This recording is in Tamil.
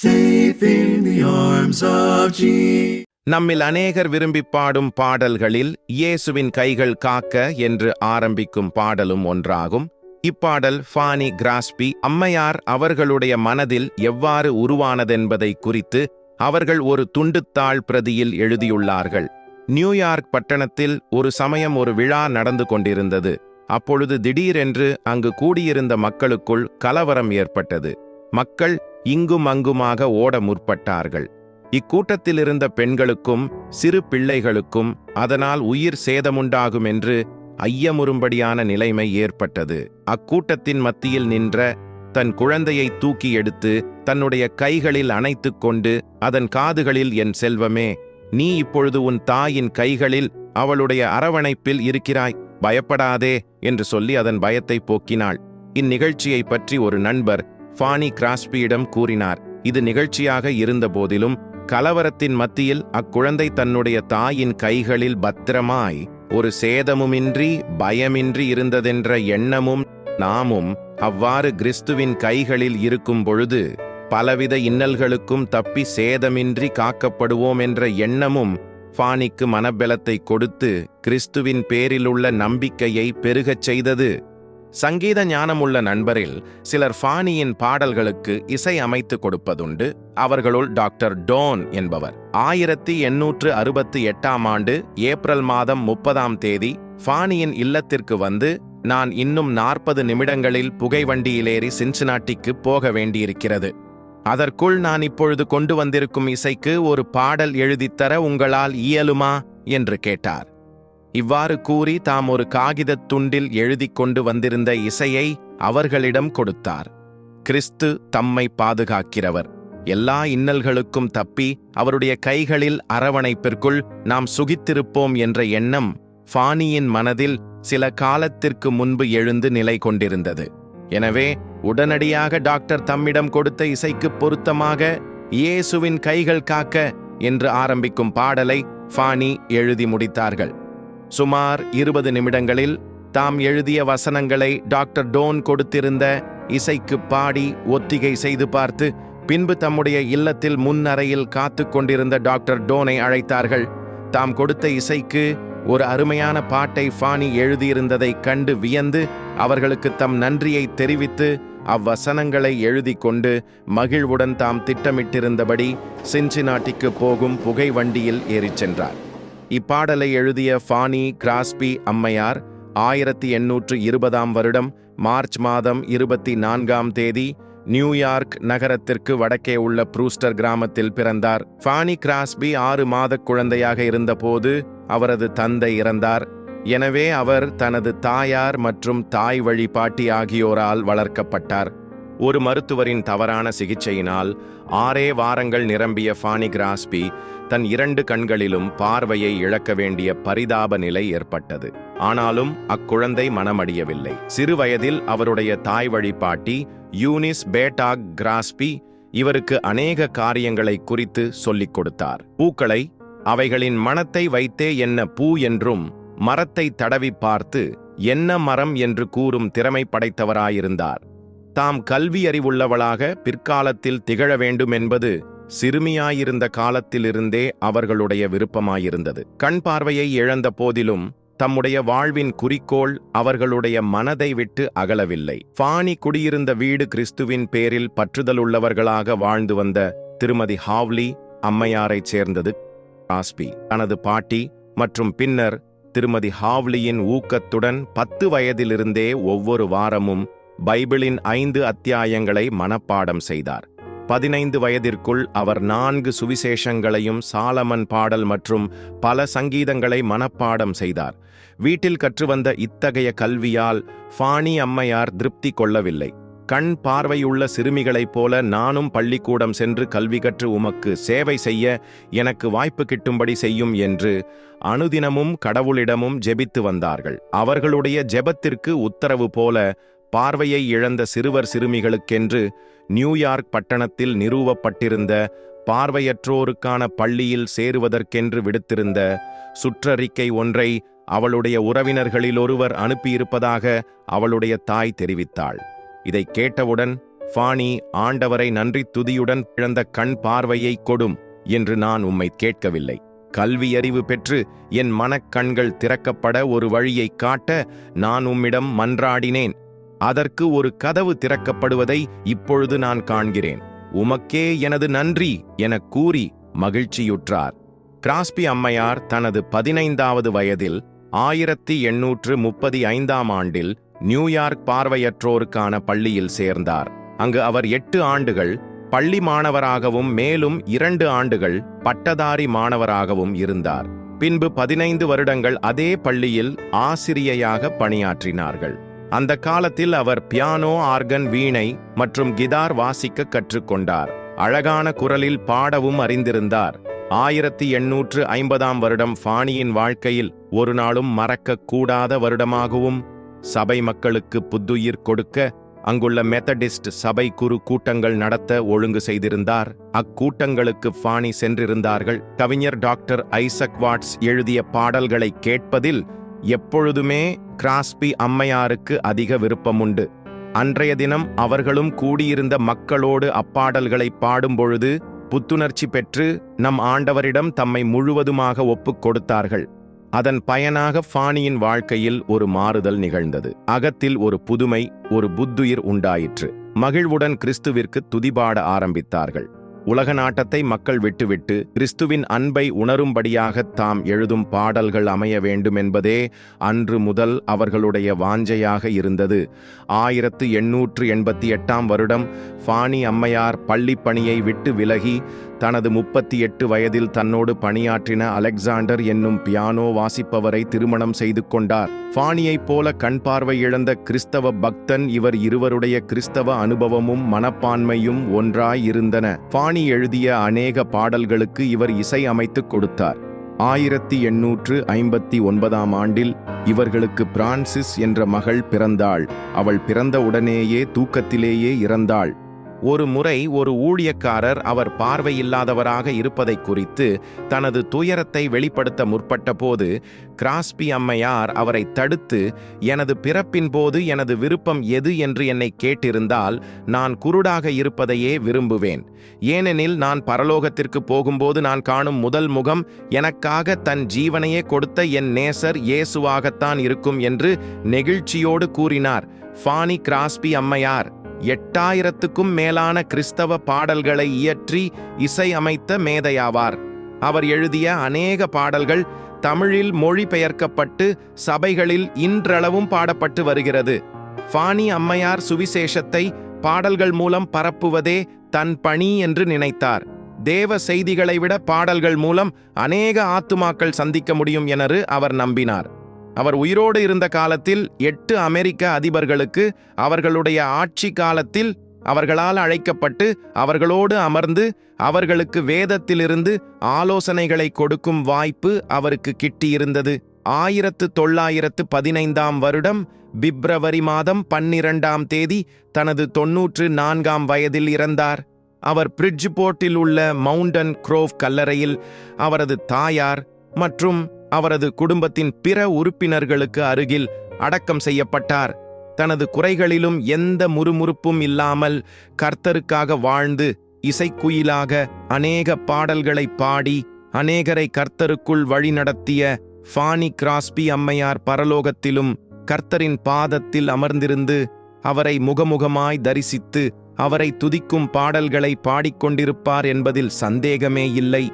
Safe in the arms of Jesus. நம்மில் அநேகர் விரும்பி பாடும் பாடல்களில் இயேசுவின் கைகள் காக்க என்று ஆரம்பிக்கும் பாடலும் ஒன்றாகும். இப்பாடல் ஃபானி கிராஸ்பி அம்மையார் அவர்களுடைய மனதில் எவ்வாறு உருவானதென்பதை குறித்து அவர்கள் ஒரு துண்டுத்தாள் பிரதியில் எழுதியுள்ளார்கள். நியூயார்க் பட்டணத்தில் ஒரு சமயம் ஒரு விழா நடந்து கொண்டிருந்தது. அப்பொழுது திடீரென்று அங்கு கூடியிருந்த மக்களுக்குள் கலவரம் ஏற்பட்டது. மக்கள் இங்கும் அங்குமாக ஓட முற்பட்டார்கள். இக்கூட்டத்தில் இருந்த பெண்களுக்கும் சிறு பிள்ளைகளுக்கும் அதனால் உயிர் சேதமுண்டாகும் என்று ஐயமுறும்படியான நிலைமை ஏற்பட்டது. அக்கூட்டத்தின் மத்தியில் நின்ற தன் குழந்தையை தூக்கி எடுத்து தன்னுடைய கைகளில் அணைத்துக் கொண்டு அதன் காதுகளில் என் செல்வமே நீ இப்பொழுது உன் தாயின் கைகளில் அவளுடைய அரவணைப்பில் இருக்கிறாய் பயப்படாதே என்று சொல்லி அதன் பயத்தை போக்கினாள். இந்நிகழ்ச்சியை பற்றி ஒரு நண்பர் ஃபானி கிராஸ்பியிடம் கூறினார். இது நிகழ்ச்சியாக இருந்தபோதிலும் கலவரத்தின் மத்தியில் அக்குழந்தை தன்னுடைய தாயின் கைகளில் பத்திரமாய் ஒரு சேதமுமின்றி பயமின்றி இருந்ததென்ற எண்ணமும் நாமும் அவ்வாறு கிறிஸ்துவின் கைகளில் இருக்கும் பொழுது பலவித இன்னல்களுக்கும் தப்பி சேதமின்றி காக்கப்படுவோம் என்ற எண்ணமும் ஃபானிக்கு மனபலத்தை கொடுத்து கிறிஸ்துவின் பேரிலுள்ள நம்பிக்கையை பெருகச் செய்தது. சங்கீத ஞானமுள்ள நண்பரில் சிலர் ஃபானியின் பாடல்களுக்கு இசை அமைத்து கொடுப்பதுண்டு. அவர்களுள் டாக்டர் டோன் என்பவர். ஆயிரத்தி எண்ணூற்று அறுபத்தி எட்டாம் ஆண்டு ஏப்ரல் மாதம் முப்பதாம் தேதி ஃபானியின் இல்லத்திற்கு வந்து நான் இன்னும் நாற்பது நிமிடங்களில் புகைவண்டியிலேறி சின்சினாட்டிக்கு போக வேண்டியிருக்கிறது. அதற்குள் நான் இப்பொழுது கொண்டு வந்திருக்கும் இசைக்கு ஒரு பாடல் எழுதித்தர உங்களால் இயலுமா? என்று கேட்டார். இவ்வாறு கூறி தாம் ஒரு காகிதத் துண்டில் எழுதிக் கொண்டு வந்திருந்த இசையை அவர்களிடம் கொடுத்தார். கிறிஸ்து தம்மை பாதுகாக்கிறவர். எல்லா இன்னல்களுக்கும் தப்பி அவருடைய கைகளில் அரவணைப்பிற்குள் நாம் சுகித்திருப்போம் என்ற எண்ணம் ஃபானியின் மனதில் சில காலத்திற்கு முன்பு எழுந்து நிலை கொண்டிருந்தது. எனவே உடனடியாக டாக்டர் தம்மிடம் கொடுத்த இசைக்கு பொருத்தமாக இயேசுவின் கைகள் காக்க என்று ஆரம்பிக்கும் பாடலை ஃபானி எழுதி முடித்தார்கள். சுமார் இருபது நிமிடங்களில் தாம் எழுதிய வசனங்களை டாக்டர் டோன் கொடுத்திருந்த இசைக்கு பாடி ஒத்திகை செய்து பார்த்து பின்பு தம்முடைய இல்லத்தில் முன் அறையில் காத்து கொண்டிருந்த டாக்டர் டோனை அழைத்தார்கள். தாம் கொடுத்த இசைக்கு ஒரு அருமையான பாட்டை ஃபானி எழுதியிருந்ததைக் கண்டு வியந்து அவர்களுக்கு தம் நன்றியை தெரிவித்து அவ்வசனங்களை எழுதி கொண்டு மகிழ்வுடன் தாம் திட்டமிட்டிருந்தபடி சின்சினாட்டிக்கு போகும் புகை வண்டியில் ஏறிச் சென்றார். இப்பாடலை எழுதிய ஃபானி கிராஸ்பி அம்மையார் ஆயிரத்தி எண்ணூற்று இருபதாம் வருடம் மார்ச் மாதம் இருபத்தி நான்காம் தேதி நியூயார்க் நகரத்திற்கு வடக்கே உள்ள ப்ரூஸ்டர் கிராமத்தில் பிறந்தார். ஃபானி கிராஸ்பி ஆறு மாத குழந்தையாக இருந்தபோது அவரது தந்தை இறந்தார். எனவே அவர் தனது தாயார் மற்றும் தாய் வழி பாட்டி ஆகியோரால் வளர்க்கப்பட்டார். ஒரு மருத்துவரின் தவறான சிகிச்சையினால் ஆறே வாரங்கள் நிரம்பிய ஃபானி கிராஸ்பி தன் இரண்டு கண்களிலும் பார்வையை இழக்க வேண்டிய பரிதாப நிலை ஏற்பட்டது. ஆனாலும் அக்குழந்தை மனமடியவில்லை. சிறுவயதில் அவருடைய தாய் வழி பாட்டி யூனிஸ் பேட்டாக் கிராஸ்பி இவருக்கு அநேக காரியங்களை குறித்து சொல்லிக் கொடுத்தார். பூக்களை அவைகளின் மனத்தை வைத்தே என்ன பூ என்றும் மரத்தை தடவி பார்த்து என்ன மரம் என்று கூறும் திறமை படைத்தவராயிருந்தார். தாம் கல்வி அறிவுள்ளவளாக பிற்காலத்தில் திகழ வேண்டும் என்பது சிறுமியாயிருந்த காலத்திலிருந்தே அவர்களுடைய விருப்பமாயிருந்தது. கண் பார்வையை இழந்த போதிலும் தம்முடைய வாழ்வின் குறிக்கோள் அவர்களுடைய மனதை விட்டு அகலவில்லை. ஃபானி குடியிருந்த வீடு கிறிஸ்துவின் பேரில் பற்றுதலுள்ளவர்களாக வாழ்ந்து வந்த திருமதி ஹாவ்லி அம்மையாரைச் சேர்ந்தது. ஆஸ்பி தனது பாட்டி மற்றும் பின்னர் திருமதி ஹாவ்லியின் ஊக்கத்துடன் பத்து வயதிலிருந்தே ஒவ்வொரு வாரமும் பைபிளின் ஐந்து அத்தியாயங்களை மனப்பாடம் செய்தார். பதினைந்து வயதிற்குள் அவர் நான்கு சுவிசேஷங்களையும் சாலமன் பாடல் மற்றும் பல சங்கீதங்களை மனப்பாடம் செய்தார். வீட்டில் கற்றுவந்த இத்தகைய கல்வியால் ஃபானி அம்மையார் திருப்தி கொள்ளவில்லை. கண் பார்வையுள்ள சிறுமிகளைப் போல நானும் பள்ளிக்கூடம் சென்று கல்வி கற்று உமக்கு சேவை செய்ய எனக்கு வாய்ப்பு கிட்டும்படி செய்யும் என்று அனுதினமும் கடவுளிடமும் ஜெபித்து வந்தார்கள். அவர்களுடைய ஜெபத்திற்கு உத்தரவு போல பார்வையை இழந்த சிறுவர் சிறுமிகளுக்கென்று நியூயார்க் பட்டணத்தில் நிறுவப்பட்டிருந்த பார்வையற்றோருக்கான பள்ளியில் சேருவதற்கென்று விடுத்திருந்த சுற்றறிக்கை ஒன்றை அவளுடைய உறவினர்களில் ஒருவர் அனுப்பியிருப்பதாக அவளுடைய தாய் தெரிவித்தாள். இதைக் கேட்டவுடன் ஃபானி ஆண்டவரை நன்றி துதியுடன் பிழந்த கண் பார்வையை கொடும் என்று நான் உம்மை கேட்கவில்லை. கல்வியறிவு பெற்று என் மனக்கண்கள் திறக்கப்பட ஒரு வழியை காட்ட நான் உம்மிடம் மன்றாடினேன். அதற்கு ஒரு கதவு திறக்கப்படுவதை இப்பொழுது நான் காண்கிறேன். உமக்கே எனது நன்றி எனக் கூறி மகிழ்ச்சியுற்றார். கிராஸ்பி அம்மையார் தனது பதினைந்தாவது வயதில் ஆயிரத்தி எண்ணூற்று முப்பத்தி ஐந்தாம் ஆண்டில் நியூயார்க் பார்வையற்றோருக்கான பள்ளியில் சேர்ந்தார். அங்கு அவர் எட்டு ஆண்டுகள் பள்ளி மாணவராகவும் மேலும் இரண்டு ஆண்டுகள் பட்டதாரி மாணவராகவும் இருந்தார். பின்பு பதினைந்து வருடங்கள் அதே பள்ளியில் ஆசிரியையாக பணியாற்றினார்கள். அந்த காலத்தில் அவர் பியானோ ஆர்கன் வீணை மற்றும் கிதார் வாசிக்க கற்றுக்கொண்டார். அழகான குரலில் பாடவும் அறிந்திருந்தார். ஆயிரத்தி எண்ணூற்று ஐம்பதாம் வருடம் ஃபானியின் வாழ்க்கையில் ஒரு நாளும் மறக்கக்கூடாத வருடமாகவும் சபை மக்களுக்கு புத்துயிர் கொடுக்க அங்குள்ள மெத்தடிஸ்ட் சபை குறு கூட்டங்கள் நடத்த ஒழுங்கு செய்திருந்தார். அக்கூட்டங்களுக்கு ஃபானி சென்றிருந்தார்கள். கவிஞர் டாக்டர் ஐசக் வாட்ஸ் எழுதிய பாடல்களை கேட்பதில் எப்பொழுதுமே கிராஸ்பி அம்மையாருக்கு அதிக விருப்பமுண்டு. அன்றைய தினம் அவர்களும் கூடியிருந்த மக்களோடு அப்பாடல்களை பாடும்பொழுது புத்துணர்ச்சி பெற்று நம் ஆண்டவரிடம் தம்மை முழுவதுமாக ஒப்புக் கொடுத்தார்கள். அதன் பயனாக ஃபானியின் வாழ்க்கையில் ஒரு மாறுதல் நிகழ்ந்தது. அகத்தில் ஒரு புதுமை ஒரு புத்துயிர் உண்டாயிற்று. மகிழ்வுடன் கிறிஸ்துவிற்கு துதிபாட ஆரம்பித்தார்கள். உலக நாட்டத்தை மக்கள் விட்டுவிட்டு கிறிஸ்துவின் அன்பை உணரும்படியாக தாம் எழுதும் பாடல்கள் அமைய வேண்டுமென்பதே அன்று முதல் அவர்களுடைய வாஞ்சையாக இருந்தது. ஆயிரத்து எண்ணூற்று எண்பத்தி எட்டாம் வருடம் ஃபானி அம்மையார் பள்ளிப்பணியை விட்டு விலகி தனது முப்பத்தி எட்டு வயதில் தன்னோடு பணியாற்றின அலெக்சாண்டர் என்னும் பியானோ வாசிப்பவரை திருமணம் செய்து கொண்டார். ஃபானியைப் போல கண் பார்வை இழந்த கிறிஸ்தவ பக்தன் இவர் இருவருடைய கிறிஸ்தவ அனுபவமும் மனப்பான்மையும் ஒன்றாய் இருந்தன ஃபானி எழுதிய அநேக பாடல்களுக்கு இவர் இசை அமைத்துக் கொடுத்தார். ஆயிரத்தி எண்ணூற்று ஐம்பத்தி ஒன்பதாம் ஆண்டில் இவர்களுக்கு பிரான்சிஸ் என்ற மகள் பிறந்தாள். அவள் பிறந்த உடனேயே தூக்கத்திலேயே இறந்தாள். ஒரு முறை ஒரு ஊழியக்காரர் அவர் பார்வையில்லாதவராக இருப்பதை குறித்து தனது துயரத்தை வெளிப்படுத்த முற்பட்டபோது கிராஸ்பி அம்மையார் அவரை தடுத்து எனது பிறப்பின் போது எனது விருப்பம் எது என்று என்னை கேட்டிருந்தால் நான் குருடாக இருப்பதையே விரும்புவேன். ஏனெனில் நான் பரலோகத்திற்கு போகும்போது நான் காணும் முதல் முகம் எனக்காக தன் ஜீவனையே கொடுத்த என் நேசர் இயேசுவாகத்தான் இருக்கும் என்று நெகிழ்ச்சியோடு கூறினார். ஃபானி கிராஸ்பி அம்மையார். எட்டாயிரத்துக்கும் மேலான கிறிஸ்தவ பாடல்களை இயற்றி இசை அமைத்த மேதையாவார். அவர் எழுதிய அநேக பாடல்கள் தமிழில் மொழிபெயர்க்கப்பட்டு சபைகளில் இன்றளவும் பாடப்பட்டு வருகிறது. ஃபானி அம்மையார் சுவிசேஷத்தை பாடல்கள் மூலம் பரப்புவதே தன் பணி என்று நினைத்தார். தேவ செய்திகளை விட பாடல்கள் மூலம் அநேக ஆத்துமாக்கள் சந்திக்க முடியும் என அவர் நம்பினார். அவர் உயிரோடு இருந்த காலத்தில் எட்டு அமெரிக்க அதிபர்களுக்கு அவர்களுடைய ஆட்சி காலத்தில் அவர்களால் அழைக்கப்பட்டு அவர்களோடு அமர்ந்து அவர்களுக்கு வேதத்திலிருந்து ஆலோசனைகளை கொடுக்கும் வாய்ப்பு அவருக்கு கிட்டியிருந்தது. ஆயிரத்து தொள்ளாயிரத்து பதினைந்தாம் வருடம் பிப்ரவரி மாதம் பன்னிரண்டாம் தேதி தனது தொன்னூற்று நான்காம் வயதில் இறந்தார். அவர் பிரிட்ஜ்போர்ட்டில் உள்ள மவுண்டன் குரோவ் கல்லறையில் அவரது தாயார் மற்றும் அவரது குடும்பத்தின் பிற உறுப்பினர்களுக்கு அருகில் அடக்கம் செய்யப்பட்டார். தனது குறைகளிலும் எந்த முறுமுறுப்பும் இல்லாமல் கர்த்தருக்காக வாழ்ந்து இசைக்குயிலாக அநேக பாடல்களை பாடி அநேகரை கர்த்தருக்குள் வழிநடத்திய ஃபானி கிராஸ்பி அம்மையார் பரலோகத்திலும் கர்த்தரின் பாதத்தில் அமர்ந்திருந்து அவரை முகமுகமாய் தரிசித்து அவரை துதிக்கும் பாடல்களை பாடிக்கொண்டிருப்பார் என்பதில் சந்தேகமே இல்லை.